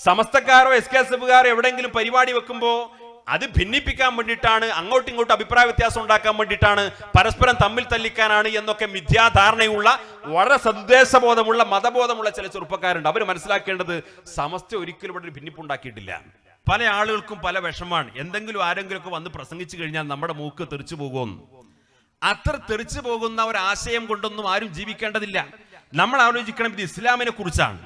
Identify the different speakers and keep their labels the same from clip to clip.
Speaker 1: സമസ്തക്കാരോ S K S എഫുകാരോ എവിടെയെങ്കിലും പരിപാടി വെക്കുമ്പോൾ അത് ഭിന്നിപ്പിക്കാൻ വേണ്ടിയിട്ടാണ് അങ്ങോട്ടും ഇങ്ങോട്ടും അഭിപ്രായ വ്യത്യാസം ഉണ്ടാക്കാൻ വേണ്ടിയിട്ടാണ് പരസ്പരം തമ്മിൽ തല്ലിക്കാനാണ് എന്നൊക്കെ മിഥ്യാധാരണയുള്ള വളരെ സന്ദേശബോധമുള്ള മതബോധമുള്ള ചില ചെറുപ്പക്കാരുണ്ട്. അവർ മനസ്സിലാക്കേണ്ടത് സമസ്ത ഒരിക്കലും ഇവിടെ ഒരു ഭിന്നിപ്പുണ്ടാക്കിയിട്ടില്ല പല ആളുകൾക്കും പല വിഷമാണ് എന്തെങ്കിലും ആരെങ്കിലും ഒക്കെ വന്ന് പ്രസംഗിച്ചു കഴിഞ്ഞാൽ നമ്മുടെ മൂക്ക് തെറിച്ചു പോകുമെന്ന് അത്ര തെറിച്ചു പോകുന്ന ഒരു ആശയം കൊണ്ടൊന്നും ആരും ജീവിക്കേണ്ടതില്ല. നമ്മൾ ആലോചിക്കണം ഇത് ഇസ്ലാമിനെ കുറിച്ചാണ്.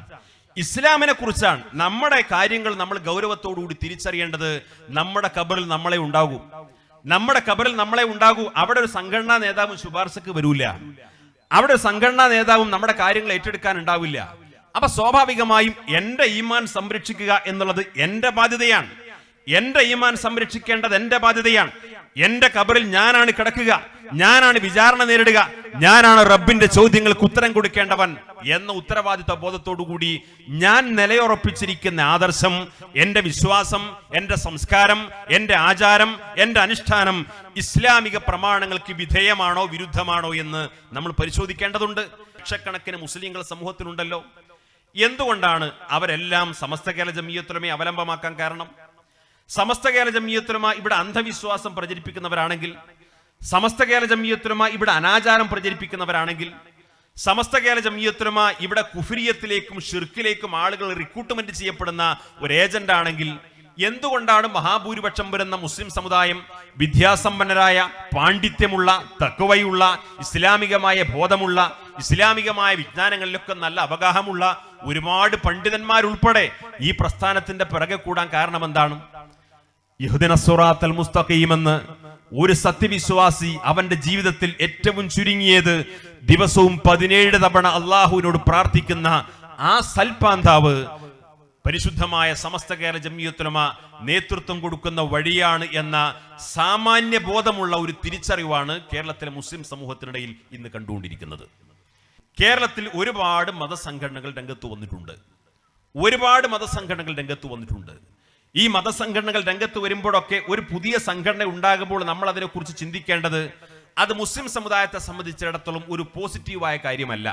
Speaker 1: ഇസ്ലാമിനെ കുറിച്ചാണ് നമ്മുടെ കാര്യങ്ങൾ നമ്മൾ ഗൗരവത്തോടുകൂടി തിരിച്ചറിയേണ്ടത് നമ്മുടെ കബറിൽ നമ്മളെ ഉണ്ടാകൂ. നമ്മുടെ കബറിൽ നമ്മളെ ഉണ്ടാകൂ. അവിടെ ഒരു സംഘടനാ നേതാവും ശുപാർശക്ക് വരൂല. അവിടെ ഒരു സംഘടനാ നേതാവും നമ്മുടെ കാര്യങ്ങൾ ഏറ്റെടുക്കാൻ ഉണ്ടാവില്ല. അപ്പൊ സ്വാഭാവികമായും എന്റെ ഈമാൻ സംരക്ഷിക്കുക എന്നുള്ളത് എന്റെ ബാധ്യതയാണ്. എന്റെ ഈമാൻ സംരക്ഷിക്കേണ്ടത് എന്റെ ബാധ്യതയാണ്. എന്റെ കബറിൽ ഞാനാണ് കിടക്കുക ഞാനാണ് വിചാരണ നേരിടുക ഞാനാണ് റബ്ബിന്റെ ചോദ്യങ്ങൾക്ക് ഉത്തരം കൊടുക്കേണ്ടവൻ എന്ന ഉത്തരവാദിത്ത ബോധത്തോടുകൂടി ഞാൻ നിലയുറപ്പിച്ചിരിക്കുന്ന ആദർശം എന്റെ വിശ്വാസം എന്റെ സംസ്കാരം എന്റെ ആചാരം എന്റെ അനുഷ്ഠാനം ഇസ്ലാമിക പ്രമാണങ്ങൾക്ക് വിധേയമാണോ വിരുദ്ധമാണോ എന്ന് നമ്മൾ പരിശോധിക്കേണ്ടതുണ്ട്. ലക്ഷക്കണക്കിന് മുസ്ലിങ്ങൾ സമൂഹത്തിലുണ്ടല്ലോ. എന്തുകൊണ്ടാണ് അവരെല്ലാം സമസ്ത കേരള ജമീയത്തുലമയെ അവലംബമാക്കാൻ കാരണം? സമസ്ത കേരള ജമീയത്തുലമ ഇവിടെ അന്ധവിശ്വാസം പ്രചരിപ്പിക്കുന്നവരാണെങ്കിൽ സമസ്ത കേരള ജമീയത്തുലമ ഇവിടെ അനാചാരം പ്രചരിപ്പിക്കുന്നവരാണെങ്കിൽ സമസ്ത കേരള ജമീയത്തുലമ ഇവിടെ കുഫിരിയത്തിലേക്കും ഷിർക്കിലേക്കും ആളുകൾ റിക്രൂട്ട്മെന്റ് ചെയ്യപ്പെടുന്ന ഒരു ഏജന്റ് ആണെങ്കിൽ എന്തുകൊണ്ടാണ് മഹാഭൂരിപക്ഷം വരുന്ന മുസ്ലിം സമുദായം വിദ്യാസമ്പന്നരായ പാണ്ഡിത്യമുള്ള തക്കവയുള്ള ഇസ്ലാമികമായ ബോധമുള്ള ഇസ്ലാമികമായ വിജ്ഞാനങ്ങളിലൊക്കെ നല്ല അവഗാഹമുള്ള ഒരുപാട് പണ്ഡിതന്മാരുൾപ്പെടെ ഈ പ്രസ്ഥാനത്തിന്റെ പിറകെ കൂടാൻ കാരണം എന്താണ് യഹുദിനസുറാത്തൽ മുസ്തഖീമെന്ന് ഒരു സത്യവിശ്വാസി അവന്റെ ജീവിതത്തിൽ ഏറ്റവും ചുരുങ്ങിയത് ദിവസവും പതിനേഴ് തവണ അള്ളാഹുവിനോട് പ്രാർത്ഥിക്കുന്ന ആ സൽപാന്താവ് പരിശുദ്ധമായ സമസ്ത കേരള ജമിയത്തുലമ നേതൃത്വം കൊടുക്കുന്ന വഴിയാണ് എന്ന സാമാന്യ ബോധമുള്ള ഒരു തിരിച്ചറിവാണ് കേരളത്തിലെ മുസ്ലിം സമൂഹത്തിനിടയിൽ ഇന്ന് കണ്ടുകൊണ്ടിരിക്കുന്നത്. കേരളത്തിൽ ഒരുപാട് മതസംഘടനകൾ രംഗത്ത് വന്നിട്ടുണ്ട്. ഒരുപാട് മതസംഘടനകൾ രംഗത്ത് വന്നിട്ടുണ്ട്. ഈ മതസംഘടനകൾ രംഗത്ത് വരുമ്പോഴൊക്കെ ഒരു പുതിയ സംഘടന ഉണ്ടാകുമ്പോൾ നമ്മൾ അതിനെക്കുറിച്ച് ചിന്തിക്കേണ്ടത് അത് മുസ്ലിം സമുദായത്തെ സംബന്ധിച്ചിടത്തോളം ഒരു പോസിറ്റീവായ കാര്യമല്ല.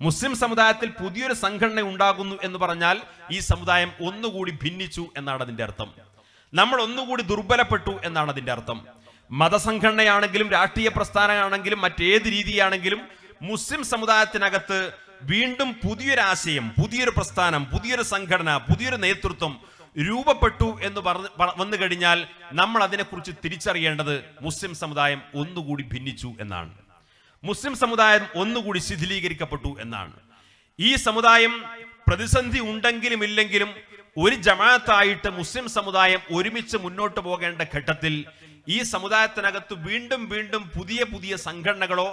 Speaker 1: മുസ്ലിം സമുദായത്തിൽ പുതിയൊരു സംഘടന ഉണ്ടാകുന്നു എന്ന് പറഞ്ഞാൽ ഈ സമുദായം ഒന്നുകൂടി ഭിന്നിച്ചു എന്നാണ് അതിന്റെ അർത്ഥം. നമ്മൾ ഒന്നുകൂടി ദുർബലപ്പെട്ടു എന്നാണ് അതിന്റെ അർത്ഥം. മതസംഘടനയാണെങ്കിലും രാഷ്ട്രീയ പ്രസ്ഥാനമാണെങ്കിലും മറ്റേത് രീതിയാണെങ്കിലും മുസ്ലിം സമുദായത്തിനകത്ത് വീണ്ടും പുതിയൊരാശയം പുതിയൊരു പ്രസ്ഥാനം പുതിയൊരു സംഘടന പുതിയൊരു നേതൃത്വം രൂപപ്പെട്ടു എന്ന് പറഞ്ഞ് വന്നു കഴിഞ്ഞാൽ നമ്മൾ അതിനെക്കുറിച്ച് തിരിച്ചറിയേണ്ടത് മുസ്ലിം സമുദായം ഒന്നുകൂടി ഭിന്നിച്ചു എന്നാണ്. മുസ്ലിം സമുദായം ഒന്നുകൂടി ശിഥിലീകരിക്കപ്പെട്ടു എന്നാണ്. ഈ സമുദായം പ്രതിസന്ധി ഉണ്ടെങ്കിലും ഇല്ലെങ്കിലും ഒരു ജമാഅത്തായിട്ട് മുസ്ലിം സമുദായം ഒരുമിച്ച് മുന്നോട്ട് പോകേണ്ട ഘട്ടത്തിൽ ഈ സമുദായത്തിനകത്ത് വീണ്ടും വീണ്ടും പുതിയ പുതിയ സംഘടനകളോ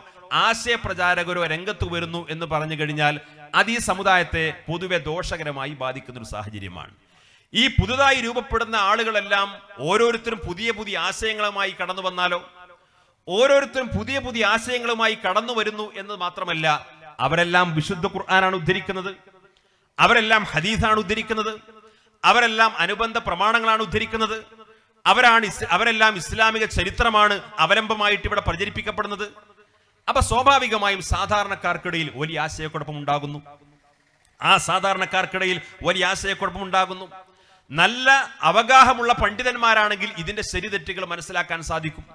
Speaker 1: ആശയപ്രചാരകരോ രംഗത്ത് വരുന്നു എന്ന് പറഞ്ഞു കഴിഞ്ഞാൽ അത് ഈ സമുദായത്തെ പൊതുവെ ദോഷകരമായി ബാധിക്കുന്ന ഒരു സാഹചര്യമാണ്. ഈ പുതുതായി രൂപപ്പെടുന്ന ആളുകളെല്ലാം ഓരോരുത്തരും പുതിയ പുതിയ ആശയങ്ങളുമായി കടന്നു വന്നാലോ? ഓരോരുത്തരും പുതിയ പുതിയ ആശയങ്ങളുമായി കടന്നു വരുന്നു എന്ന് മാത്രമല്ല അവരെല്ലാം വിശുദ്ധ ഖുർആനാണ് ഉദ്ധരിക്കുന്നത് അവരെല്ലാം ഹദീസാണ് ഉദ്ധരിക്കുന്നത് അവരെല്ലാം അനുബന്ധ പ്രമാണങ്ങളാണ് ഉദ്ധരിക്കുന്നത് അവരാണ് അവരെല്ലാം ഇസ്ലാമിക ചരിത്രമാണ് അവലംബമായിട്ട് ഇവിടെ പ്രചരിപ്പിക്കപ്പെടുന്നത്. അപ്പൊ സ്വാഭാവികമായും സാധാരണക്കാർക്കിടയിൽ വലിയ ആശയക്കുഴപ്പം ഉണ്ടാകുന്നു. ആ സാധാരണക്കാർക്കിടയിൽ വലിയ ആശയക്കുഴപ്പം ഉണ്ടാകുന്നു. നല്ല അവഗാഹമുള്ള പണ്ഡിതന്മാരാണെങ്കിൽ ഇതിന്റെ ശരിതെറ്റുകൾ മനസ്സിലാക്കാൻ സാധിക്കും.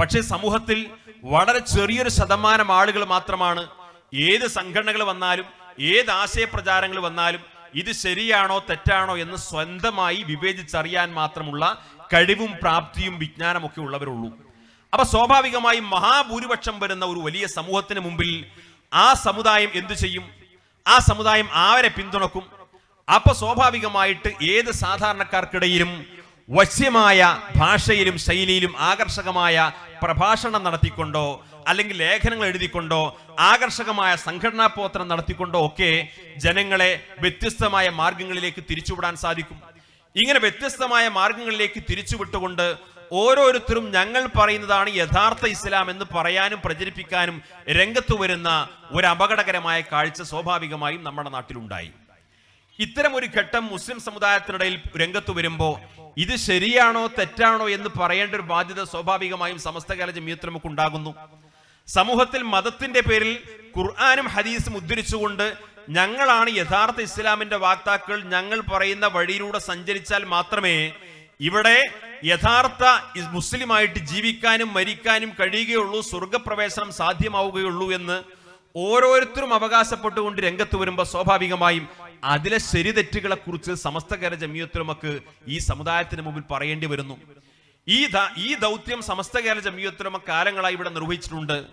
Speaker 1: പക്ഷേ സമൂഹത്തിൽ വളരെ ചെറിയൊരു ശതമാനം ആളുകൾ മാത്രമാണ് ഏത് സംഘടനകൾ വന്നാലും ഏത് ആശയപ്രചാരങ്ങൾ വന്നാലും ഇത് ശരിയാണോ തെറ്റാണോ എന്ന് സ്വന്തമായി വിവേചിച്ചറിയാൻ മാത്രമുള്ള കഴിവും പ്രാപ്തിയും വിജ്ഞാനമൊക്കെ ഉള്ളവരുള്ളൂ. അപ്പൊ സ്വാഭാവികമായും മഹാഭൂരിപക്ഷം വരുന്ന ഒരു വലിയ സമൂഹത്തിന് മുമ്പിൽ ആ സമുദായം എന്തു ചെയ്യും? ആ സമുദായം ആരെ പിന്തുണക്കും? അപ്പൊ സ്വാഭാവികമായിട്ട് ഏത് സാധാരണക്കാർക്കിടയിലും വശ്യമായ ഭാഷയിലും ശൈലിയിലും ആകർഷകമായ പ്രഭാഷണം നടത്തിക്കൊണ്ടോ അല്ലെങ്കിൽ ലേഖനങ്ങൾ എഴുതിക്കൊണ്ടോ ആകർഷകമായ സംഘടനാ പ്രവർത്തനം നടത്തിക്കൊണ്ടോ ഒക്കെ ജനങ്ങളെ വ്യത്യസ്തമായ മാർഗങ്ങളിലേക്ക് തിരിച്ചുവിടാൻ സാധിക്കും. ഇങ്ങനെ വ്യത്യസ്തമായ മാർഗങ്ങളിലേക്ക് തിരിച്ചുവിട്ടുകൊണ്ട് ഓരോരുത്തരും ഞങ്ങൾ പറയുന്നതാണ് യഥാർത്ഥ ഇസ്ലാം എന്ന് പറയാനും പ്രചരിപ്പിക്കാനും രംഗത്ത് വരുന്ന ഒരു അപകടകരമായ കാഴ്ച സ്വാഭാവികമായും നമ്മുടെ നാട്ടിലുണ്ടായി. ഇത്തരം ഒരു ഘട്ടം മുസ്ലിം സമുദായത്തിനിടയിൽ രംഗത്ത് വരുമ്പോൾ ഇത് ശരിയാണോ തെറ്റാണോ എന്ന് പറയേണ്ട ഒരു ബാധ്യത സ്വാഭാവികമായും സമസ്തകാല ജമീയത്ത് നമുക്ക് ഉണ്ടാകുന്നു സമൂഹത്തിൽ മതത്തിന്റെ പേരിൽ ഖുർആാനും ഹദീസും ഉദ്ധരിച്ചുകൊണ്ട് ഞങ്ങളാണ് യഥാർത്ഥ ഇസ്ലാമിന്റെ വാക്താക്കൾ ഞങ്ങൾ പറയുന്ന വഴിയിലൂടെ സഞ്ചരിച്ചാൽ മാത്രമേ ഇവിടെ യഥാർത്ഥ മുസ്ലിം ആയിട്ട് ജീവിക്കാനും മരിക്കാനും കഴിയുകയുള്ളൂ സ്വർഗപ്രവേശനം സാധ്യമാവുകയുള്ളൂ എന്ന് ഓരോരുത്തരും അവകാശപ്പെട്ടുകൊണ്ട് രംഗത്ത് വരുമ്പോൾ സ്വാഭാവികമായും അതിലെ ശരിതെറ്റുകളെ കുറിച്ച് സമസ്ത കേരള ജമിയത്തുലമക്ക് ഈ സമുദായത്തിന് മുമ്പിൽ പറയേണ്ടി വരുന്നു. ഈ ഈ ദൗത്യം സമസ്ത കേരള ജമിയത്തുലമ കാലങ്ങളായി ഇവിടെ നിർവഹിച്ചിട്ടുണ്ട്.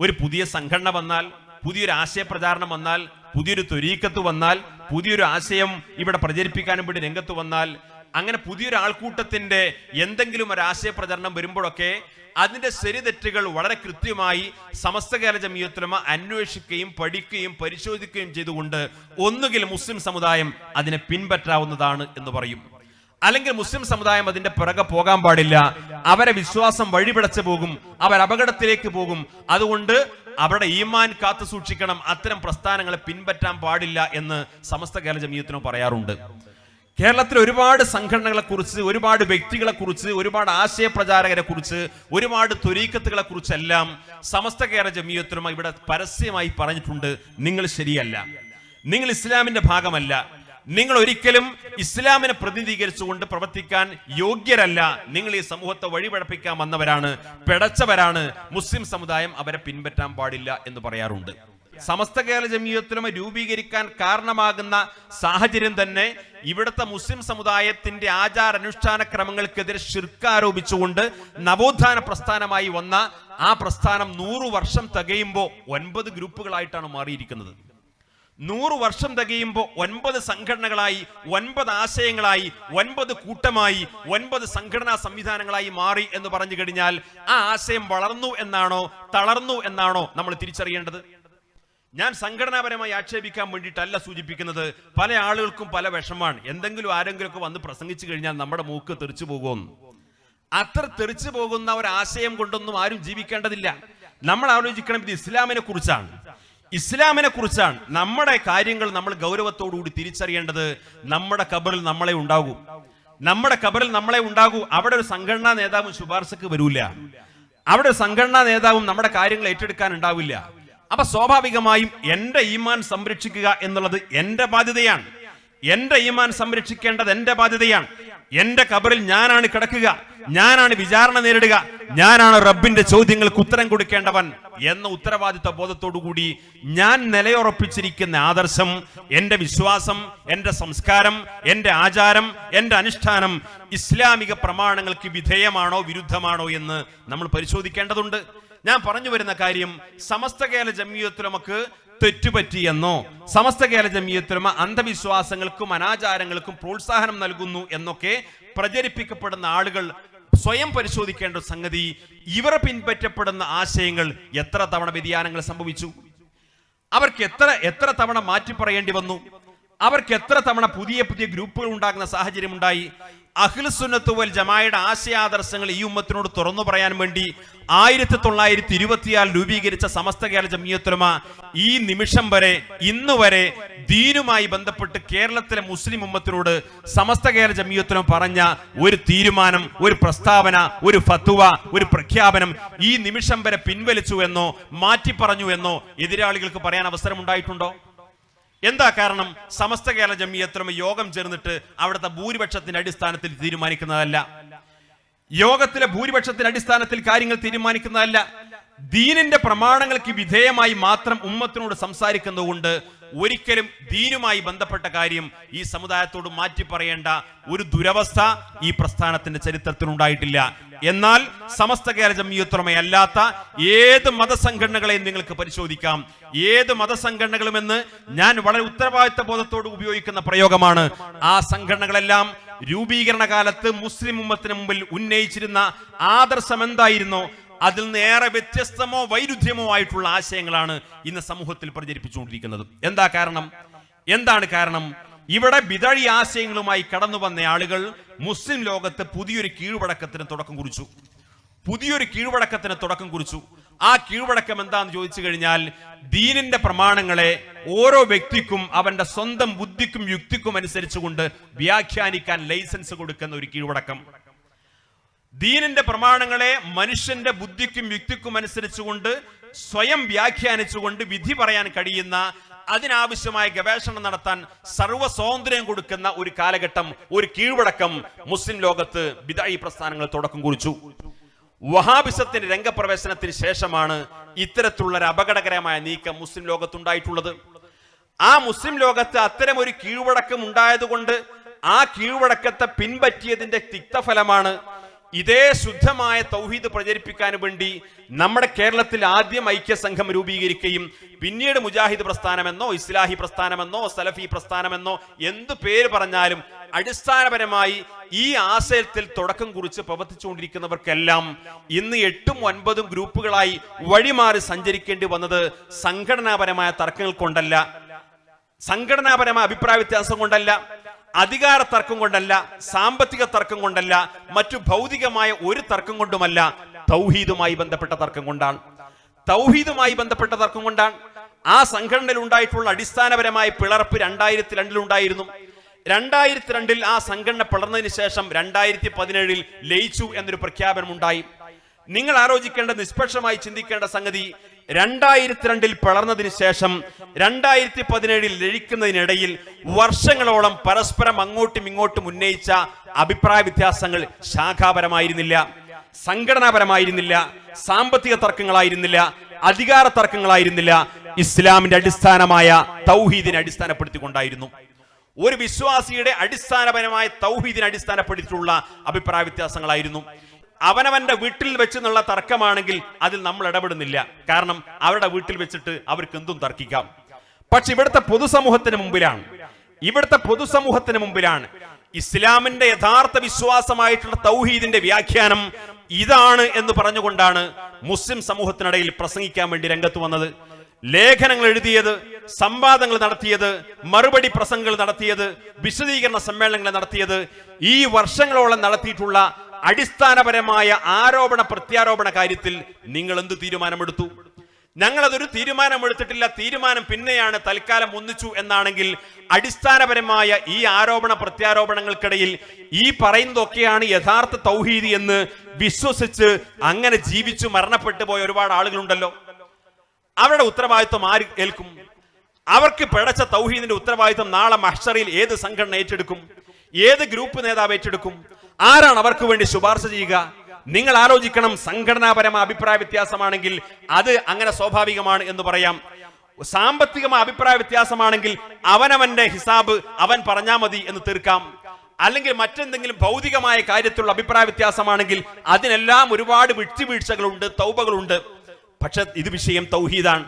Speaker 1: ഒരു പുതിയ സംഘടന വന്നാൽ പുതിയൊരു ആശയപ്രചാരണം വന്നാൽ പുതിയൊരു ത്വരീക്കത്ത് വന്നാൽ പുതിയൊരു ആശയം ഇവിടെ പ്രചരിപ്പിക്കാനും വേണ്ടി രംഗത്ത് വന്നാൽ അങ്ങനെ പുതിയൊരു ആൾക്കൂട്ടത്തിന്റെ എന്തെങ്കിലും ഒരു ആശയപ്രചരണം വരുമ്പോഴൊക്കെ അതിന്റെ ശരിതെറ്റുകൾ വളരെ കൃത്യമായി സമസ്ത കേരള ജമിയത്തുലമ അന്വേഷിക്കുകയും പഠിക്കുകയും പരിശോധിക്കുകയും ചെയ്തുകൊണ്ട് ഒന്നുകിൽ മുസ്ലിം സമുദായം അതിനെ പിൻപറ്റാവുന്നതാണ് എന്ന് പറയും. അല്ലെങ്കിൽ മുസ്ലിം സമുദായം അതിന്റെ പിറകെ പോകാൻ പാടില്ല. അവരെ വിശ്വാസം വഴിപിടച്ചു പോകും. അവർ അപകടത്തിലേക്ക് പോകും. അതുകൊണ്ട് അവരുടെ ഈമാൻ കാത്തു സൂക്ഷിക്കണം. അത്തരം പ്രസ്ഥാനങ്ങളെ പിൻപറ്റാൻ പാടില്ല എന്ന് സമസ്ത കേരള ജമീയത്തിനോ പറയാറുണ്ട്. കേരളത്തിൽ ഒരുപാട് സംഘടനകളെ കുറിച്ച് ഒരുപാട് വ്യക്തികളെ കുറിച്ച് ഒരുപാട് ആശയപ്രചാരകരെ കുറിച്ച് ഒരുപാട് ത്വരീക്കത്തുകളെ കുറിച്ചെല്ലാം സമസ്ത കേരള ജമീയത്തിനും ഇവിടെ പരസ്യമായി പറഞ്ഞിട്ടുണ്ട്. നിങ്ങൾ ശരിയല്ല. നിങ്ങൾ ഇസ്ലാമിന്റെ ഭാഗമല്ല. നിങ്ങൾ ഒരിക്കലും ഇസ്ലാമിനെ പ്രതിനിധീകരിച്ചുകൊണ്ട് പ്രവർത്തിക്കാൻ യോഗ്യരല്ല. നിങ്ങൾ ഈ സമൂഹത്തെ വഴിപഴപ്പിക്കാൻ വന്നവരാണ് പിടച്ചവരാണ്. മുസ്ലിം സമുദായം അവരെ പിൻപറ്റാൻ പാടില്ല എന്ന് പറയാറുണ്ട്. സമസ്ത കേരള ജമീയത്തിലും രൂപീകരിക്കാൻ കാരണമാകുന്ന സാഹചര്യം തന്നെ ഇവിടുത്തെ മുസ്ലിം സമുദായത്തിന്റെ ആചാരാനുഷ്ഠാന ക്രമങ്ങൾക്കെതിരെ ശിർക്കാരോപിച്ചുകൊണ്ട് നവോത്ഥാന പ്രസ്ഥാനമായി വന്ന ആ പ്രസ്ഥാനം നൂറു വർഷം തികയുമ്പോൾ ഒൻപത് ഗ്രൂപ്പുകളായിട്ടാണ് മാറിയിരിക്കുന്നത്. നൂറ് വർഷം തികയുമ്പോൾ ഒൻപത് സംഘടനകളായി ഒൻപത് ആശയങ്ങളായി ഒൻപത് കൂട്ടമായി ഒൻപത് സംഘടനാ സംവിധാനങ്ങളായി മാറി എന്ന് പറഞ്ഞു കഴിഞ്ഞാൽ ആ ആശയം വളർന്നു എന്നാണോ തളർന്നു എന്നാണോ നമ്മൾ തിരിച്ചറിയേണ്ടത്? ഞാൻ സംഘടനാപരമായി ആക്ഷേപിക്കാൻ വേണ്ടിയിട്ടല്ല സൂചിപ്പിക്കുന്നത്. പല ആളുകൾക്കും പല വിഷമാണ് എന്തെങ്കിലും ആരെങ്കിലുമൊക്കെ വന്ന് പ്രസംഗിച്ചു കഴിഞ്ഞാൽ നമ്മുടെ മൂക്ക് തെറിച്ചു പോകുമെന്ന് അത്ര തെറിച്ചു പോകുന്ന ഒരു ആശയം കൊണ്ടൊന്നും ആരും ജീവിക്കേണ്ടതില്ല. നമ്മൾ ആലോചിക്കണം ഇത് ഇസ്ലാമിനെ കുറിച്ചാണ്. ഇസ്ലാമിനെ കുറിച്ചാണ് നമ്മുടെ കാര്യങ്ങൾ നമ്മൾ ഗൗരവത്തോടുകൂടി തിരിച്ചറിയേണ്ടത് നമ്മുടെ കബറിൽ നമ്മളെ ഉണ്ടാകൂ. നമ്മുടെ കബറിൽ നമ്മളെ ഉണ്ടാകൂ. അവിടെ ഒരു സംഘടനാ നേതാവും ശുപാർശക്ക് വരൂല. അവിടെ സംഘടനാ നേതാവും നമ്മുടെ കാര്യങ്ങൾ ഏറ്റെടുക്കാൻ ഉണ്ടാവില്ല. അപ്പൊ സ്വാഭാവികമായും എന്റെ ഈമാൻ സംരക്ഷിക്കുക എന്നുള്ളത് എന്റെ ബാധ്യതയാണ്. എന്റെ ഈമാൻ സംരക്ഷിക്കേണ്ടത് എന്റെ ബാധ്യതയാണ്. എന്റെ കബറിൽ ഞാനാണ് കിടക്കുക. ഞാനാണ് വിചാരണ നേരിടുക. ഞാനാണ് റബ്ബിന്റെ ചോദ്യങ്ങൾക്ക് ഉത്തരം കൊടുക്കേണ്ടവൻ എന്ന ഉത്തരവാദിത്ത ബോധത്തോടുകൂടി ഞാൻ നിലയുറപ്പിച്ചിരിക്കുന്ന ആദർശം എന്റെ വിശ്വാസം എന്റെ സംസ്കാരം എന്റെ ആചാരം എന്റെ അനുഷ്ഠാനം ഇസ്ലാമിക പ്രമാണങ്ങൾക്ക് വിധേയമാണോ വിരുദ്ധമാണോ എന്ന് നമ്മൾ പരിശോധിക്കേണ്ടതുണ്ട്. ഞാൻ പറഞ്ഞു വരുന്ന കാര്യം സമസ്ത കേരള ജമിയത്തുലമക്ക് തെറ്റുപറ്റിയെന്നോ സമസ്ത കേരള ജമിയത്തുലമ അന്ധവിശ്വാസങ്ങൾക്കും അനാചാരങ്ങൾക്കും പ്രോത്സാഹനം നൽകുന്നു എന്നൊക്കെ പ്രചരിപ്പിക്കപ്പെടുന്ന ആളുകൾ സ്വയം പരിശോധിക്കേണ്ട സംഗതി ഇവർ പിൻപറ്റപ്പെടുന്ന ആശയങ്ങൾ എത്ര തവണ വ്യതിയാനങ്ങൾ സംഭവിച്ചു? അവർക്ക് എത്ര എത്ര തവണ മാറ്റി പറയേണ്ടി വന്നു? അവർക്ക് എത്ര തവണ പുതിയ പുതിയ ഗ്രൂപ്പുകൾ ഉണ്ടാകുന്ന സാഹചര്യം ഉണ്ടായി? അഖിൽസുന്നത്ത് വൽ ജമായുടെ ആശയാദർശങ്ങൾ ഈ ഉമ്മത്തിനോട് തുറന്നു പറയാൻ വേണ്ടി ആയിരത്തി തൊള്ളായിരത്തി ഇരുപത്തിയാൽ രൂപീകരിച്ച സമസ്ത കേരള ജമിയത്തുലമ ഈ നിമിഷം വരെ ഇന്ന് വരെ ദീനുമായി ബന്ധപ്പെട്ട് കേരളത്തിലെ മുസ്ലിം ഉമ്മത്തിനോട് സമസ്ത കേരള ജമിയത്തുലമ പറഞ്ഞ ഒരു തീരുമാനം ഒരു പ്രസ്താവന ഒരു ഫത്തുവ ഒരു പ്രഖ്യാപനം ഈ നിമിഷം വരെ പിൻവലിച്ചു എന്നോ മാറ്റി പറഞ്ഞു എന്നോ എതിരാളികൾക്ക് പറയാൻ അവസരം ഉണ്ടായിട്ടുണ്ടോ എന്താ കാരണം? സമസ്ത കേരള ജമിയത്രമ യോഗം ചേർന്നിട്ട് അവിടുത്തെ ഭൂരിപക്ഷത്തിന്റെ അടിസ്ഥാനത്തിൽ തീരുമാനിക്കുന്നതല്ല. യോഗത്തിലെ ഭൂരിപക്ഷത്തിന്റെ അടിസ്ഥാനത്തിൽ കാര്യങ്ങൾ തീരുമാനിക്കുന്നതല്ല. ദീനിന്റെ പ്രമാണങ്ങൾക്ക് വിധേയമായി മാത്രം ഉമ്മത്തിനോട് സംസാരിക്കുന്നതുകൊണ്ട് ഒരിക്കലും ദീനുമായി ബന്ധപ്പെട്ട കാര്യം ഈ സമുദായത്തോട് മാറ്റി പറയേണ്ട ഒരു ദുരവസ്ഥ ഈ പ്രസ്ഥാനത്തിന്റെ ചരിത്രത്തിൽ ഉണ്ടായിട്ടില്ല എന്നാൽ സമസ്ത കേരള അല്ലാത്ത ഏത് മതസംഘടനകളെയും നിങ്ങൾക്ക് പരിശോധിക്കാം. ഏത് മതസംഘടനകളുമെന്ന് ഞാൻ വളരെ ഉത്തരവാദിത്ത ബോധത്തോട് ഉപയോഗിക്കുന്ന പ്രയോഗമാണ്. ആ സംഘടനകളെല്ലാം രൂപീകരണ കാലത്ത് മുസ്ലിം ഉമ്മത്തിന് മുമ്പിൽ ഉന്നയിച്ചിരുന്ന ആദർശം എന്തായിരുന്നോ? അതിൽ ഏറെ വ്യത്യസ്തമോ വൈരുദ്ധ്യമോ ആയിട്ടുള്ള ആശയങ്ങളാണ് ഇന്ന് സമൂഹത്തിൽ പ്രചരിപ്പിച്ചുകൊണ്ടിരിക്കുന്നത്. എന്താ കാരണം? എന്താണ് കാരണം? ഇവിടെ ബിതഴി ആശയങ്ങളുമായി കടന്നു വന്ന ആളുകൾ മുസ്ലിം ലോകത്ത് പുതിയൊരു കീഴ്വഴക്കത്തിന് തുടക്കം കുറിച്ചു. പുതിയൊരു കീഴ്വഴക്കത്തിന് തുടക്കം കുറിച്ചു. ആ കീഴ്വഴക്കം എന്താന്ന് ചോദിച്ചു കഴിഞ്ഞാൽ ദീനിന്റെ പ്രമാണങ്ങളെ ഓരോ വ്യക്തിക്കും അവന്റെ സ്വന്തം ബുദ്ധിക്കും യുക്തിക്കും അനുസരിച്ചുകൊണ്ട് വ്യാഖ്യാനിക്കാൻ ലൈസൻസ് കൊടുക്കുന്ന ഒരു കീഴ്വഴക്കം. ദീനിന്റെ പ്രമാണങ്ങളെ മനുഷ്യന്റെ ബുദ്ധിക്കും യുക്തിക്കും അനുസരിച്ചുകൊണ്ട് സ്വയം വ്യാഖ്യാനിച്ചുകൊണ്ട് വിധി പറയാൻ കഴിയുന്ന അതിനാവശ്യമായ ഗവേഷണം നടത്താൻ സർവ സ്വാതന്ത്ര്യം കൊടുക്കുന്ന ഒരു കാലഘട്ടം ഒരു കീഴ്വടക്കം മുസ്ലിം ലോകത്ത് ബിദായി പ്രസ്ഥാനങ്ങൾ തുടക്കം കുറിച്ചു. വഹാബിസത്തിന്റെ രംഗപ്രവേശനത്തിന് ശേഷമാണ് ഇത്തരത്തിലുള്ള ഒരു അപകടകരമായ നീക്കം മുസ്ലിം ലോകത്തുണ്ടായിട്ടുള്ളത്. ആ മുസ്ലിം ലോകത്ത് അത്തരം ഒരു കീഴ്വഴക്കം ഉണ്ടായതുകൊണ്ട് ആ കീഴ്വഴക്കത്തെ പിൻപറ്റിയതിന്റെ തിക്തഫലമാണ് ഇതേ ശുദ്ധമായ തൗഹീദ് പ്രചരിപ്പിക്കാൻ വേണ്ടി നമ്മുടെ കേരളത്തിൽ ആദ്യം ഐക്യസംഘം രൂപീകരിക്കുകയും പിന്നീട് മുജാഹിദ് പ്രസ്ഥാനമെന്നോ ഇസ്ലാഹി പ്രസ്ഥാനമെന്നോ സലഫി പ്രസ്ഥാനമെന്നോ എന്ത് പേര് പറഞ്ഞാലും അടിസ്ഥാനപരമായി ഈ ആശയത്തിൽ തുടക്കം കുറിച്ച് പ്രവർത്തിച്ചുകൊണ്ടിരിക്കുന്നവർക്കെല്ലാം ഇന്ന് എട്ടും ഒൻപതും ഗ്രൂപ്പുകളായി വഴിമാറി സഞ്ചരിക്കേണ്ടി വന്നത് സംഘടനാപരമായ തർക്കങ്ങൾ കൊണ്ടല്ല. സംഘടനാപരമായ അഭിപ്രായ വ്യത്യാസം കൊണ്ടല്ല. അധികാര തർക്കം കൊണ്ടല്ല സാമ്പത്തിക തർക്കം കൊണ്ടല്ല മറ്റു ഭൗതികമായ ഒരു തർക്കം കൊണ്ടുമല്ല തൗഹീദുമായി ബന്ധപ്പെട്ട തർക്കം കൊണ്ടാണ്. തൗഹീദുമായി ബന്ധപ്പെട്ട തർക്കം കൊണ്ടാണ്. ആ സംഘടനയിൽ ഉണ്ടായിട്ടുള്ള അടിസ്ഥാനപരമായ പിളർപ്പ് രണ്ടായിരത്തി രണ്ടിലുണ്ടായിരുന്നു രണ്ടായിരത്തി രണ്ടിൽ ആ സംഘടന പിളർന്നതിന് ശേഷം രണ്ടായിരത്തി പതിനേഴിൽ ലയിച്ചു എന്നൊരു പ്രഖ്യാപനം ഉണ്ടായി നിങ്ങൾ ആലോചിക്കേണ്ട നിഷ്പക്ഷമായി ചിന്തിക്കേണ്ട സംഗതി രണ്ടായിരത്തി രണ്ടിൽ പിളർന്നതിന് ശേഷം രണ്ടായിരത്തി പതിനേഴിൽ ലഴിക്കുന്നതിനിടയിൽ വർഷങ്ങളോളം പരസ്പരം അങ്ങോട്ടും ഇങ്ങോട്ടും ഉന്നയിച്ച അഭിപ്രായ വ്യത്യാസങ്ങൾ ശാഖാപരമായിരുന്നില്ല സംഘടനാപരമായിരുന്നില്ല സാമ്പത്തിക തർക്കങ്ങളായിരുന്നില്ല അധികാര തർക്കങ്ങളായിരുന്നില്ല. ഇസ്ലാമിന്റെ അടിസ്ഥാനമായ തൗഹീദിനെ അടിസ്ഥാനപ്പെടുത്തിക്കൊണ്ടായിരുന്നു. ഒരു വിശ്വാസിയുടെ അടിസ്ഥാനപരമായ തൗഹീദിനെ അടിസ്ഥാനപ്പെടുത്തിയിട്ടുള്ള അഭിപ്രായ വ്യത്യാസങ്ങളായിരുന്നു. അവനവന്റെ വീട്ടിൽ വെച്ച് എന്നുള്ള തർക്കമാണെങ്കിൽ അതിൽ നമ്മൾ ഇടപെടുന്നില്ല. കാരണം അവരുടെ വീട്ടിൽ വെച്ചിട്ട് അവർക്ക് എന്തും തർക്കിക്കാം. പക്ഷെ ഇവിടുത്തെ പൊതുസമൂഹത്തിന് മുമ്പിലാണ്. ഇവിടുത്തെ പൊതുസമൂഹത്തിന് മുമ്പിലാണ്. ഇസ്ലാമിന്റെ യഥാർത്ഥ വിശ്വാസമായിട്ടുള്ള തൗഹീദിന്റെ വ്യാഖ്യാനം ഇതാണ് എന്ന് പറഞ്ഞുകൊണ്ടാണ് മുസ്ലിം സമൂഹത്തിനിടയിൽ പ്രസംഗിക്കാൻ വേണ്ടി രംഗത്ത് വന്നത്. ലേഖനങ്ങൾ എഴുതിയത് സംവാദങ്ങൾ നടത്തിയത് മറുപടി പ്രസംഗങ്ങൾ നടത്തിയത് വിശദീകരണ സമ്മേളനങ്ങൾ നടത്തിയത് ഈ വർഷങ്ങളോളം നടത്തിയിട്ടുള്ള അടിസ്ഥാനപരമായ ആരോപണ പ്രത്യാരോപണ കാര്യത്തിൽ നിങ്ങൾ എന്ത് തീരുമാനമെടുത്തു? ഞങ്ങളതൊരു തീരുമാനമെടുത്തിട്ടില്ല. തീരുമാനം പിന്നെയാണ് തൽക്കാലം ഒന്നിച്ചു എന്നാണെങ്കിൽ അടിസ്ഥാനപരമായ ഈ ആരോപണ പ്രത്യാരോപണങ്ങൾക്കിടയിൽ ഈ പറയുന്നതൊക്കെയാണ് യഥാർത്ഥ തൗഹീദി എന്ന് വിശ്വസിച്ച് അങ്ങനെ ജീവിച്ചു മരണപ്പെട്ടു പോയ ഒരുപാട് ആളുകളുണ്ടല്ലോ. അവരുടെ ഉത്തരവാദിത്വം ആര് ഏൽക്കും? അവർക്ക് പിഴച്ച തൗഹീദിന്റെ ഉത്തരവാദിത്വം നാളെ മഹ്ഷറിൽ ഏത് സംഘടന ഏറ്റെടുക്കും? ഏത് ഗ്രൂപ്പ് നേതാവ് ഏറ്റെടുക്കും? ആരാണ് അവർക്ക് വേണ്ടി ശുപാർശ ചെയ്യുക? നിങ്ങൾ ആലോചിക്കണം സംഘടനാപരമായ അഭിപ്രായ വ്യത്യാസമാണെങ്കിൽ അത് അങ്ങനെ സ്വാഭാവികമാണ് എന്ന് പറയാം. സാമ്പത്തികമായ അഭിപ്രായ വ്യത്യാസമാണെങ്കിൽ അവനവന്റെ ഹിസാബ് അവൻ പറഞ്ഞാൽ മതി എന്ന് തീർക്കാം. അല്ലെങ്കിൽ മറ്റെന്തെങ്കിലും ഭൗതികമായ കാര്യത്തിലുള്ള അഭിപ്രായ വ്യത്യാസമാണെങ്കിൽ അതിനെല്ലാം ഒരുപാട് വിട്ടുവീഴ്ചകളുണ്ട് തൗബകളുണ്ട്. പക്ഷെ ഇത് വിഷയം തൗഹീദാണ്.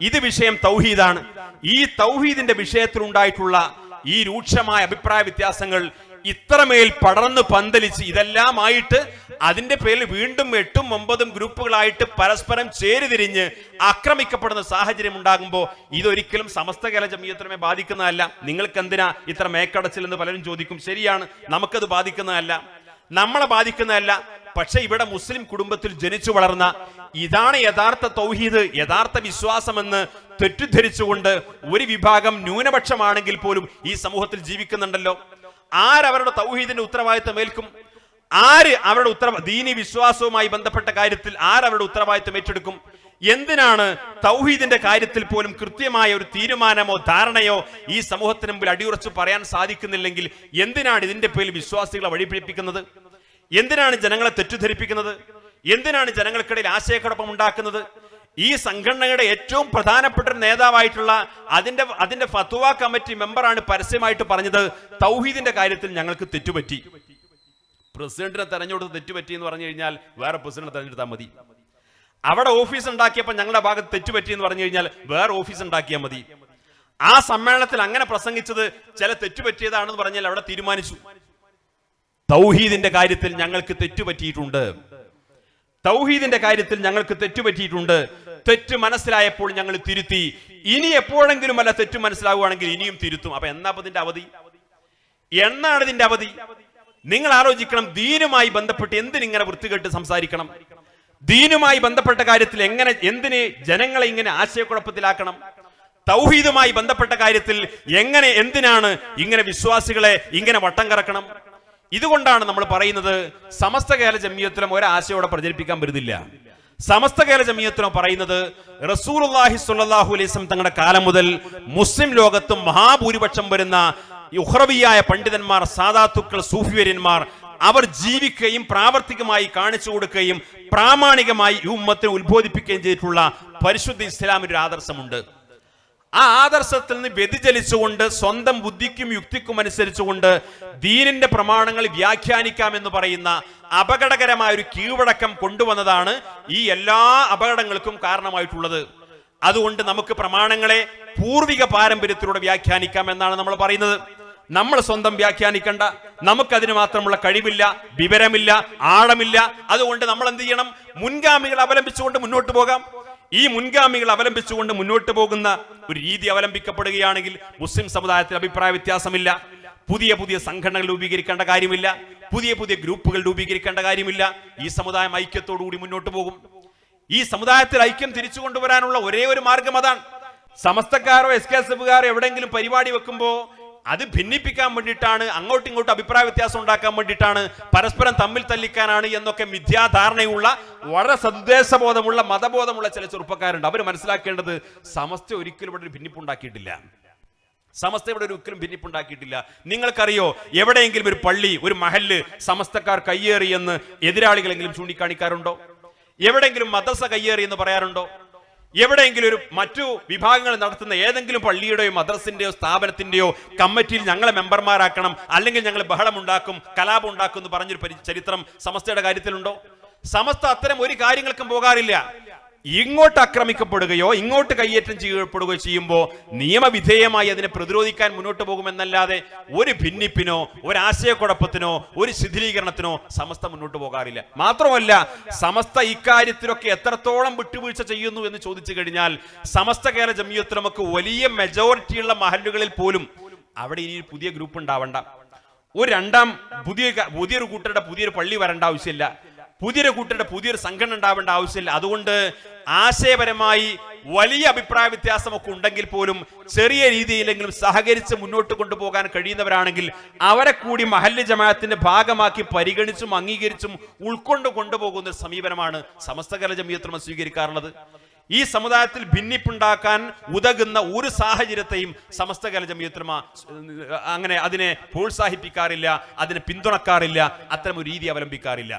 Speaker 1: ഇത് വിഷയം തൗഹീദാണ്. ഈ തൗഹീദിന്റെ വിഷയത്തിൽ ഉണ്ടായിട്ടുള്ള ഈ രൂക്ഷമായ അഭിപ്രായ വ്യത്യാസങ്ങൾ ഇത്രമേൽ പടർന്ന് പന്തലിച്ച് ഇതെല്ലാമായിട്ട് അതിന്റെ പേരിൽ വീണ്ടും എട്ടും ഒമ്പതും ഗ്രൂപ്പുകളായിട്ട് പരസ്പരം ചേരിതിരിഞ്ഞ് ആക്രമിക്കപ്പെടുന്ന സാഹചര്യം ഉണ്ടാകുമ്പോൾ ഇതൊരിക്കലും സമസ്ത കേരള ജമീയത്തിനെ ബാധിക്കുന്നതല്ല. നിങ്ങൾക്ക് എന്തിനാ ഇത്ര മേക്കടച്ചിൽ എന്ന് പലരും ചോദിക്കും. ശരിയാണ് നമുക്കത് ബാധിക്കുന്നതല്ല. നമ്മളെ ബാധിക്കുന്നതല്ല. പക്ഷെ ഇവിടെ മുസ്ലിം കുടുംബത്തിൽ ജനിച്ചു വളർന്ന ഇതാണ് യഥാർത്ഥ തൗഹീദ് യഥാർത്ഥ വിശ്വാസമെന്ന് തെറ്റിദ്ധരിച്ചുകൊണ്ട് ഒരു വിഭാഗം ന്യൂനപക്ഷമാണെങ്കിൽ പോലും ഈ സമൂഹത്തിൽ ജീവിക്കുന്നുണ്ടല്ലോ. ആരവരുടെ തൗഹീദിന്റെ ഉത്തരവാദിത്തം ഏൽക്കും? ആര് അവരുടെ ഉത്തരവ ദീനി വിശ്വാസവുമായി ബന്ധപ്പെട്ട കാര്യത്തിൽ ആരവരുടെ ഉത്തരവാദിത്തം ഏറ്റെടുക്കും? എന്തിനാണ് തൗഹീദിന്റെ കാര്യത്തിൽ പോലും കൃത്യമായ ഒരു തീരുമാനമോ ധാരണയോ ഈ സമൂഹത്തിന് മുമ്പിൽ അടിയുറച്ച് പറയാൻ സാധിക്കുന്നില്ലെങ്കിൽ എന്തിനാണ് ഇതിന്റെ പേരിൽ വിശ്വാസികളെ വഴിപിടിപ്പിക്കുന്നത്? എന്തിനാണ് ജനങ്ങളെ തെറ്റിദ്ധരിപ്പിക്കുന്നത്? എന്തിനാണ് ജനങ്ങൾക്കിടയിൽ ആശയക്കുഴപ്പം ഉണ്ടാക്കുന്നത്? ഈ സംഘടനയുടെ ഏറ്റവും പ്രധാനപ്പെട്ട ഒരു നേതാവായിട്ടുള്ള അതിന്റെ അതിന്റെ ഫത്വ കമ്മിറ്റി മെമ്പറാണ് പരസ്യമായിട്ട് പറഞ്ഞത് തൗഹീദിന്റെ കാര്യത്തിൽ ഞങ്ങൾക്ക് തെറ്റുപറ്റി. പ്രസിഡന്റിനെ തെരഞ്ഞെടുത്ത് തെറ്റുപറ്റി എന്ന് പറഞ്ഞു കഴിഞ്ഞാൽ വേറെ പ്രസിഡന്റ് തെരഞ്ഞെടുത്താൽ മതി. അവിടെ ഓഫീസ് ഉണ്ടാക്കിയപ്പോൾ ഞങ്ങളുടെ ഭാഗത്ത് തെറ്റുപറ്റി എന്ന് പറഞ്ഞു കഴിഞ്ഞാൽ വേറെ ഓഫീസ് ഉണ്ടാക്കിയാൽ മതി. ആ സമ്മേളനത്തിൽ അങ്ങനെ പ്രസംഗിച്ചത് ചില തെറ്റുപറ്റിയതാണെന്ന് പറഞ്ഞാൽ അവിടെ തീരുമാനിച്ചു. തൗഹീദിന്റെ കാര്യത്തിൽ ഞങ്ങൾക്ക് തെറ്റുപറ്റിയിട്ടുണ്ട്. തൗഹീദിന്റെ കാര്യത്തിൽ ഞങ്ങൾക്ക് തെറ്റുപറ്റിയിട്ടുണ്ട്. തെറ്റ് മനസ്സിലായപ്പോൾ ഞങ്ങൾ തിരുത്തി. ഇനി എപ്പോഴെങ്കിലും അല്ല തെറ്റ് മനസ്സിലാവുകയാണെങ്കിൽ ഇനിയും തിരുത്തും. അപ്പൊ എന്നാ ഇതിന്റെ അവധി? എന്നാണ് ഇതിന്റെ അവധി? നിങ്ങൾ ആലോചിക്കണം ദീനുമായി ബന്ധപ്പെട്ട് എന്തിനിങ്ങനെ വൃത്തികെട്ട് സംസാരിക്കണം? ദീനുമായി ബന്ധപ്പെട്ട കാര്യത്തിൽ എങ്ങനെ എന്തിന് ജനങ്ങളെ ഇങ്ങനെ ആശയക്കുഴപ്പത്തിലാക്കണം? തൗഹീദുമായി ബന്ധപ്പെട്ട കാര്യത്തിൽ എങ്ങനെ എന്തിനാണ് ഇങ്ങനെ വിശ്വാസികളെ ഇങ്ങനെ വട്ടം കറക്കണം? ഇതുകൊണ്ടാണ് നമ്മൾ പറയുന്നത് സമസ്ത കേരള ജമ്മിയത്തിലും ഒരാശയോടെ പ്രചരിപ്പിക്കാൻ വരുന്നില്ല. സമസ്ത കേരള ജമിയത്തിനോ പറയുന്നത് റസൂലുള്ളാഹി സ്വല്ലല്ലാഹു അലൈഹി വസല്ലം തങ്ങളുടെ കാലം മുതൽ മുസ്ലിം ലോകത്തും മഹാഭൂരിപക്ഷം വരുന്ന ഉഹ്റവിയായ പണ്ഡിതന്മാർ സാദാത്തുക്കൾ സൂഫിവര്യന്മാർ അവർ ജീവിക്കുകയും പ്രാവർത്തികമായി കാണിച്ചു കൊടുക്കുകയും പ്രാമാണികമായി ഈ ഉമ്മത്തിനെ ഉത്ബോധിപ്പിക്കുകയും ചെയ്തിട്ടുള്ള പരിശുദ്ധ ഇസ്ലാമിന്റെ ഒരു ആദർശമുണ്ട്. ആ ആദർശത്തിൽ നിന്ന് വ്യതിചലിച്ചുകൊണ്ട് സ്വന്തം ബുദ്ധിക്കും യുക്തിക്കും അനുസരിച്ചുകൊണ്ട് ദീനിന്റെ പ്രമാണങ്ങൾ വ്യാഖ്യാനിക്കാം എന്ന് പറയുന്ന അപകടകരമായ ഒരു കീഴ്വഴക്കം കൊണ്ടുവന്നതാണ് ഈ എല്ലാ അപകടങ്ങൾക്കും കാരണമായിട്ടുള്ളത്. അതുകൊണ്ട് നമുക്ക് പ്രമാണങ്ങളെ പൂർവിക പാരമ്പര്യത്തിലൂടെ വ്യാഖ്യാനിക്കാം എന്നാണ് നമ്മൾ പറയുന്നത്. നമ്മൾ സ്വന്തം വ്യാഖ്യാനിക്കണ്ട. നമുക്കതിന് മാത്രമുള്ള കഴിവില്ല വിവരമില്ല ആഴമില്ല. അതുകൊണ്ട് നമ്മൾ എന്ത് ചെയ്യണം? മുൻഗാമികൾ അവലംബിച്ചുകൊണ്ട് മുന്നോട്ട് പോകാം. ഈ മുൻഗാമികൾ അവലംബിച്ചുകൊണ്ട് മുന്നോട്ട് പോകുന്ന ഒരു രീതി അവലംബിക്കപ്പെടുകയാണെങ്കിൽ മുസ്ലിം സമുദായത്തിൽ അഭിപ്രായ വ്യത്യാസമില്ല. പുതിയ പുതിയ സംഘടനകൾ രൂപീകരിക്കേണ്ട കാര്യമില്ല. പുതിയ പുതിയ ഗ്രൂപ്പുകൾ രൂപീകരിക്കേണ്ട കാര്യമില്ല. ഈ സമുദായം ഐക്യത്തോടുകൂടി മുന്നോട്ട് പോകും. ഈ സമുദായത്തിൽ ഐക്യം തിരിച്ചു കൊണ്ടുവരാനുള്ള ഒരേ ഒരു മാർഗം അതാണ്. സമസ്തക്കാരോ എസ് കെ എസ് എഫുകാരോ എവിടെയെങ്കിലും പരിപാടി വെക്കുമ്പോ അത് ഭിന്നിപ്പിക്കാൻ വേണ്ടിയിട്ടാണ് അങ്ങോട്ടും ഇങ്ങോട്ടും അഭിപ്രായ വ്യത്യാസം ഉണ്ടാക്കാൻ വേണ്ടിയിട്ടാണ് പരസ്പരം തമ്മിൽ തല്ലിക്കാനാണ് എന്നൊക്കെ മിഥ്യാധാരണയുള്ള വളരെ സന്ദേശബോധമുള്ള മതബോധമുള്ള ചില ചെറുപ്പക്കാരുണ്ട്. അവർ മനസ്സിലാക്കേണ്ടത് സമസ്ത ഒരിക്കലും ഇവിടെ ഒരു ഭിന്നിപ്പുണ്ടാക്കിയിട്ടില്ല. സമസ്ത ഇവിടെ ഒരു ഒരിക്കലും ഭിന്നിപ്പുണ്ടാക്കിയിട്ടില്ല. നിങ്ങൾക്കറിയോ എവിടെയെങ്കിലും ഒരു പള്ളി ഒരു മഹല്ല് സമസ്തക്കാർ കയ്യേറിയെന്ന് എതിരാളികളെങ്കിലും ചൂണ്ടിക്കാണിക്കാറുണ്ടോ? എവിടെയെങ്കിലും മദ്രസ കയ്യേറി എന്ന് പറയാറുണ്ടോ? എവിടെയെങ്കിലും ഒരു മറ്റു വിഭാഗങ്ങൾ നടത്തുന്ന ഏതെങ്കിലും പള്ളിയുടെയോ മദ്രസിന്റെയോ സ്ഥാപനത്തിന്റെയോ കമ്മിറ്റിയിൽ ഞങ്ങളെ മെമ്പർമാരാക്കണം അല്ലെങ്കിൽ ഞങ്ങൾ ബഹളം ഉണ്ടാക്കും കലാപം ഉണ്ടാക്കും എന്ന് പറഞ്ഞൊരു ചരിത്രം സമസ്തയുടെ കാര്യത്തിലുണ്ടോ? സമസ്ത അത്തരം ഒരു കാര്യങ്ങൾക്കും പോകാറില്ല. ഇങ്ങോട്ട് ആക്രമിക്കപ്പെടുകയോ ഇങ്ങോട്ട് കയ്യേറ്റം ചെയ്യപ്പെടുകയോ ചെയ്യുമ്പോൾ നിയമവിധേയമായി അതിനെ പ്രതിരോധിക്കാൻ മുന്നോട്ട് പോകുമെന്നല്ലാതെ ഒരു ഭിന്നിപ്പിനോ ഒരു ആശയക്കുഴപ്പത്തിനോ ഒരു ശിഥിലീകരണത്തിനോ സമസ്ത മുന്നോട്ട് പോകാറില്ല. മാത്രമല്ല സമസ്ത ഇക്കാര്യത്തിലൊക്കെ എത്രത്തോളം വിട്ടുവീഴ്ച ചെയ്യുന്നു എന്ന് ചോദിച്ചു കഴിഞ്ഞാൽ സമസ്ത കേരള ജമിയത്തിൽ നമുക്ക് വലിയ മെജോറിറ്റിയുള്ള മഹല്ലുകളിൽ പോലും അവിടെ ഇനി പുതിയ ഗ്രൂപ്പ് ഉണ്ടാവണ്ട. ഒരു രണ്ടാം പുതിയ പുതിയൊരു കൂട്ടരുടെ പുതിയൊരു പള്ളി വരേണ്ട ആവശ്യമില്ല. പുതിയൊരു കൂട്ടരുടെ പുതിയൊരു സംഘടന ഉണ്ടാവേണ്ട ആവശ്യമില്ല. അതുകൊണ്ട് ആശയപരമായി വലിയ അഭിപ്രായ വ്യത്യാസമൊക്കെ ഉണ്ടെങ്കിൽ പോലും ചെറിയ രീതിയിലെങ്കിലും സഹകരിച്ച് മുന്നോട്ട് കൊണ്ടുപോകാൻ കഴിയുന്നവരാണെങ്കിൽ അവരെ കൂടി മഹല്ല് ജമാഅത്തിന്റെ ഭാഗമാക്കി പരിഗണിച്ചും അംഗീകരിച്ചും ഉൾക്കൊണ്ട് കൊണ്ടുപോകുന്ന സമീപനമാണ് സമസ്ത കേരള ജമിയത്തുമ സ്വീകരിക്കാറുള്ളത്. ഈ സമുദായത്തിൽ ഭിന്നിപ്പുണ്ടാക്കാൻ ഉതകുന്ന ഒരു സാഹചര്യത്തെയും സമസ്ത കേരള ജമിയത്തുമ അങ്ങനെ അതിനെ പ്രോത്സാഹിപ്പിക്കാറില്ല അതിനെ പിന്തുണക്കാറില്ല അത്തരം ഒരു രീതി അവലംബിക്കാറില്ല.